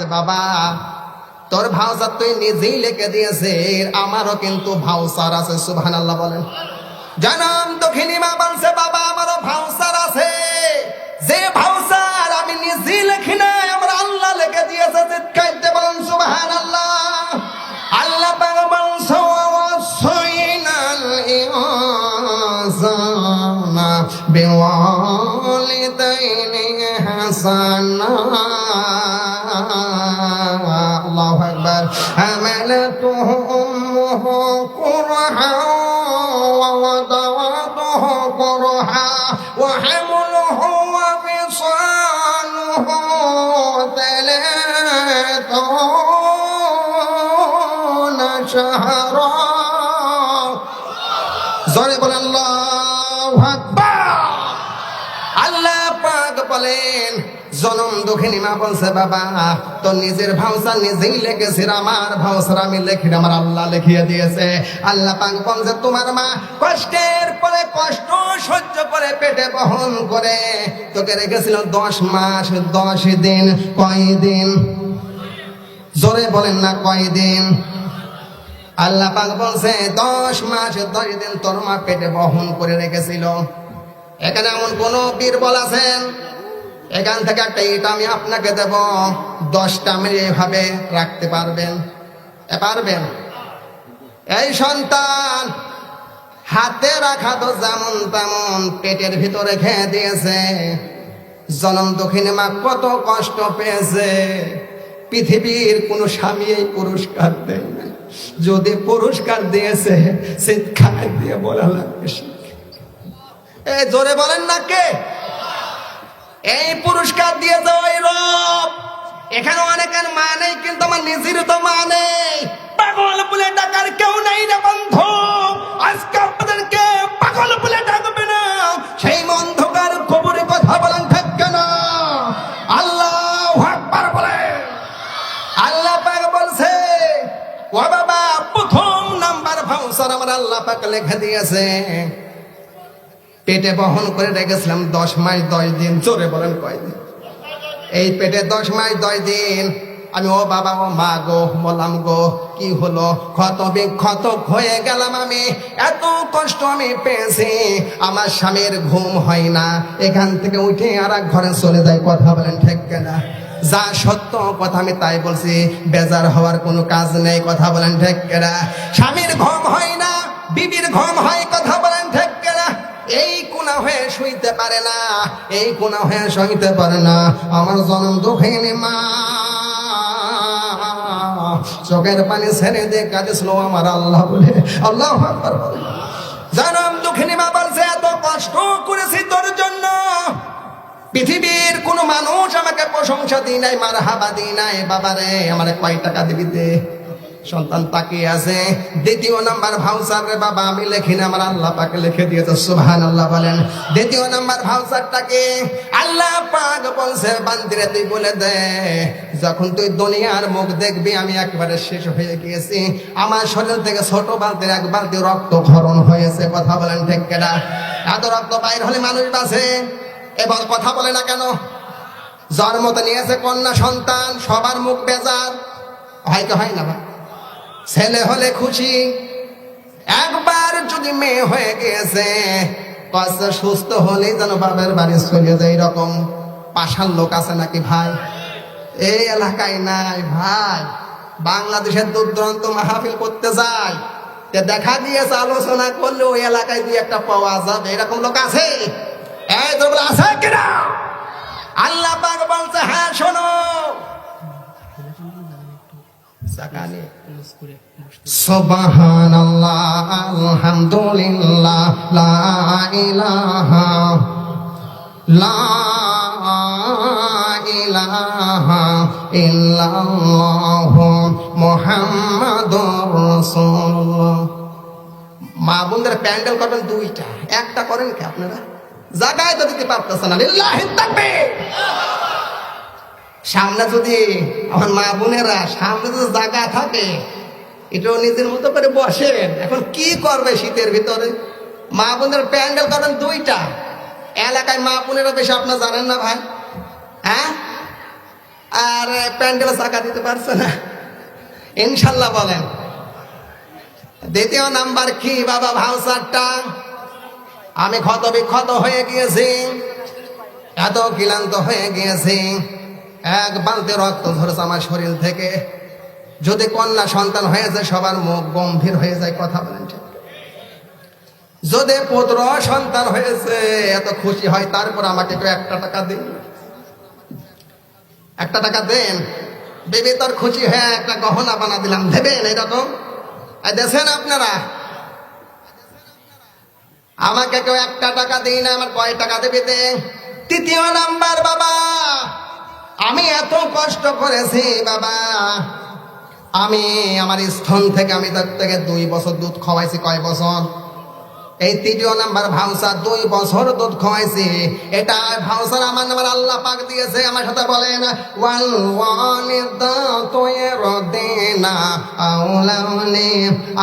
বলছে বাবা, তোর ভাউসার তুই নিজেই লিখে দিয়েছে আমারও কিন্তু ভাউসার আছে। সুবহান আল্লাহ বলেন। জানাম দক্ষিণী মা বলছে বাবা, আমারও ভাউসার আছে। যে ভাউসার আমি নিজেই লিখি নাই, আমার আল্লাহ লিখে দিয়েছে চিৎকাইতে বলেন সুবহান আল্লাহ আল্লাহ পাক বলছে ওয়াসাইনাল ইনসানা বিওয়ালিদাইনি হাসানা। আল্লাহু আকবার হামালাতুহু উম্মুহু কুরহা ওয়া ওয়াদাতুহু কুরহা ওয়া হামলুহু ওয়া ফিসালুহু ثلاثون شهرا জোরে বলেন আল্লাহু আকবার আল্লাহ পাক বলেন জনম দুঃখিনী মা বলছে, বাবা তোর নিজের ভাউসা নিজেই লেখেছে আমার ভাউসার আমি লেখি আমার আল্লাহ লিখিয়ে দিয়েছে। আল্লাহ পাক বলছে, তোমার মা কষ্টের পরে কষ্ট, সহ্য করে পেটে বহন করে। তোকে রেখেছিল দশ মাস, দশ দিন, কয়দিন? জোরে বলেন না, কয়দিন? আল্লাহ পাক বলছে, দশ মাস, দশ দিন তোর মা পেটে বহন করে রেখেছিল। এখানে এমন কোন বীরবল আছেন? এখান থেকে একটা ইট আমি আপনাকে দেব। দশটা আমি এভাবে রাখতে পারবেন। পারবেন? এই সন্তান হাতে রাখা তো যেমন তেমন পেটের ভিতরে খেয়ে দিয়েছে। জনম দক্ষিণে মা কত কষ্ট পেয়েছে। পৃথিবীর কোন স্বামী এই পুরস্কার দেয় যদি পুরস্কার দিয়েছে চিৎকার দিয়ে বলা লাগবে এ জোরে বলেন না কে? এই পুরস্কার দিয়েছে ওই রব। এখানে অনেকের মা নেই, কিন্তু আমার নিজের তো মা নেই। পাগল বলে ডাকার কেউ নেই রে বন্ধু। আজকে আপনাদেরকে পাগল বলে ডাকবে না। সেই অন্ধকার কবরে কথা বলেন থাকবে না আল্লাহ আকবার বলে। আল্লাহ পাক বলছে, ও বাবা, প্রথম নাম্বার ভাউসার আমার আল্লাহ পাক লেখা দিয়েছে। পেটে বহন করে রেখেছিলাম দশ মাস, দশ দিন চোরে বলেন কয়দিন? এই পেটে দশ মাস, দশ দিন, আমি ও বাবা, ও মা গো, বললাম গো, কি হলো? ক্ষত বিক্ষত হয়ে গেলাম আমি, এত কষ্ট আমি পেয়েছি, আমার স্বামীর ঘুম হয় না। এখান থেকে উঠে আর ঘরে চলে যায় কথা বলেন ঠিক না যা সত্য কথা আমি তাই বলছি, বেজার হওয়ার কোনো কাজ নেই, কথা বলেন ঠিক না স্বামীর ঘুম হয় না, বিবির ঘুম হয় শুইতে পারে না, এই কোনা হয়ে শুইতে পারে না। আমার জনম দুঃখিনী মা। চোখের পানি ছেড়ে দিয়ে কাঁদেছিল আমার আল্লাহ বলে, আল্লাহ। জনম দুঃখিনী মা বলছে, এত কষ্ট করেছি তোর জন্য। পৃথিবীর কোন মানুষ আমাকে প্রশংসা দিই নাই মার হাবা দিই নাই। বাবারে, আমার কয় টাকা দিবি দে সন্তান তাকিয়ে আছে। দ্বিতীয় নাম্বার ভাউসার রে বাবা, আমি লেখি না, আমার আল্লাহ পাকে লিখে দিয়েছে সুহান আল্লাহ বলেন। দ্বিতীয় নাম্বার ভাউসারটাকে আল্লাহ পাক বলছে বান্দিরে তুই বলে দে, যখন তুই দুনিয়ার মুখ দেখবি, আমি একবারে শেষ হয়ে গিয়েছি। আমার শরীর থেকে ছোট বালতির এক বালতি রক্ত ক্ষরণ হয়েছে, কথা বলেন ঠিক কেনা? এত রক্ত বাইর হলে মানুষ বাঁচে? এবার কথা বলে না কেন? জন্মতে নিয়েছে কন্যা সন্তান, সবার মুখ বেজার। হয়তো হয় না ভাই? ছেলে হলে খুশি। একবার যদি মেয়ে হয়ে গিয়েছে কষ্ট সুস্থ হলেই যেন বাবার বাড়ি চলে যায় এরকম। পাশার লোক আছে নাকি ভাই? এই এলাকায় নাই ভাই। বাংলাদেশের দূর দূরান্ত মাহফিল করতে তে দেখা দিয়েছে, আলোচনা করলে ওই এলাকায় দিয়ে একটা পাওয়া যাবে। এরকম লোক আছে? এই তোর আছে কিনা? আল্লাহ পাক বলছে হ্যাঁ শোনো। সাকানে সুবহানাল্লাহ আলহামদুলিল্লাহ লা ইলাহা লা ইলাহা ইল্লাল্লাহ মুহাম্মাদুর রাসূলুল্লাহ। মা বোনদের প্যান্ডেল করবেন দুইটা। একটা করেন কি আপনারা? জায়গায় তো দিতে পারতেছেন না। লিল্লাহি তাকবীর! সামনে যদি আমার মা বোনেরা, সামনে যদি জায়গা থাকে, এটাও নিজের মতো করে বসেন। এখন কি করবে শীতের ভিতরে? মা বোনের প্যান্ডেল করেন দুইটা। এলাকায় মা বোনেরা বেশি, আপনার জানেন না ভাই? হ্যাঁ? আর প্যান্ডেল চাকা দিতে পারছে না। ইনশাল্লাহ বলেন। দ্বিতীয় নাম্বার কি? বাবা ভাউসারটা আমি ক্ষত বিক্ষত হয়ে গিয়েছি। এত ক্লান্ত হয়ে গিয়েছি। এক বালতি রক্ত ঝরছে আমার শরীর থেকে। যদি কন্যা সন্তান হয়েছে সবার মুখ গম্ভীর হয়ে যায়, কথা বলেন যদি পুত্র সন্তান হয়েছে, এত খুশি হয়, তারপর আমাকে একটু একটা টাকা দিন। একটা টাকা দেন। বেবি তোর খুশি হয়ে একটা গহনা বানা দিলাম। দেবেন এরকম? এই দেখছেন আপনারা। আমাকে কেউ একটা টাকা দিই না আমার কয় টাকা দেবে দে তৃতীয় নাম্বার বাবা। আমি এত কষ্ট করেছি, বাবা। আমি আমার স্থন থেকে, আমি তার থেকে দুই বছর দুধ খাওয়াইছি, কয় বছর? এই তৃতীয় নাম্বার ভাউসা দুই বছর দুধ খাওয়াইছি। এটা ভাউসার আমার নাম্বার আল্লাহ পাক দিয়েছে, আমার সাথে বলেন, ওয়াল ওয়ালিদাতু ইয়ারদিনা আওলানি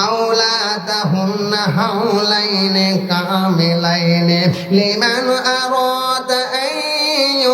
আওলাদাহুন্না হাওলাইনি কামিলাইনি লিমান আরাদা